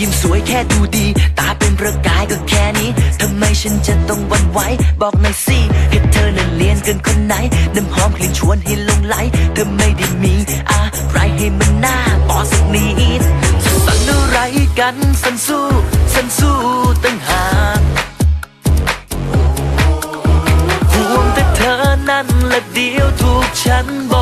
ยิ้มสวยแค่ดูดี ตาเป็นประกายก็แค่นี้ ทำไมฉันจะต้องวันไหว บอกหน่อยสิเห็นเธอนั้นเลียนเกินคนไหน น้ำหอมกลิ่นชวนให้ลงไหล เธอไม่ได้มีอะไรให้มันน่าปอสักนิดสั่นอะไรกันสั่นสู้สั่นสู้ตั้งหากห่วงแต่เธอนั้นและเดียวถูกฉันบอก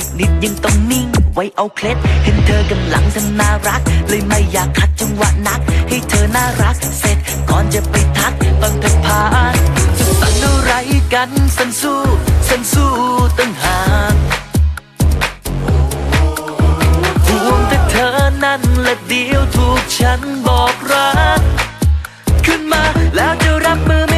อีกนิดยังต้องนิ่ง ไว้เอาเคล็ด เห็นเธอกำลังทำน่ารัก เลยไม่อยากขัดจังหวะนัก ให้เธอน่ารัก เสร็จก่อนจะไปทักต้องเธอพานจะสั่นอะไรกันสันสู้สันสู้ตั้งหากห่วงแต่เธอนั่นและเดียวถูกฉันบอกรัก ขึ้นมาแล้วจะรับมือ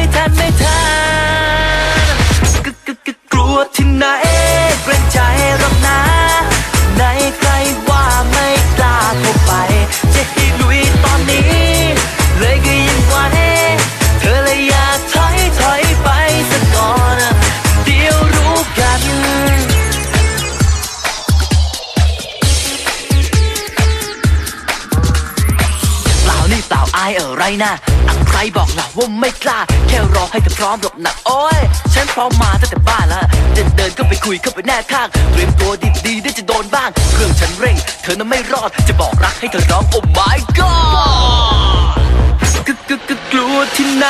านี่เปล่าอายอะไรนะอะใครบอกนะว่าไม่กล้า แค่รอให้เธอพร้อมหลบหนะโอ้ย ฉันพร้อมมาตั้งแต่บ้านแล้วจะเดินก็ไปคุยเข้าไปแน่ข้าง เตรียมตัวดีๆได้จะโดนบ้าง เครื่องฉันเร่ง เธอนั้นไม่รอด จะบอกรักให้เธอร้องโอ้ my god กกกกกลัวที่ไหน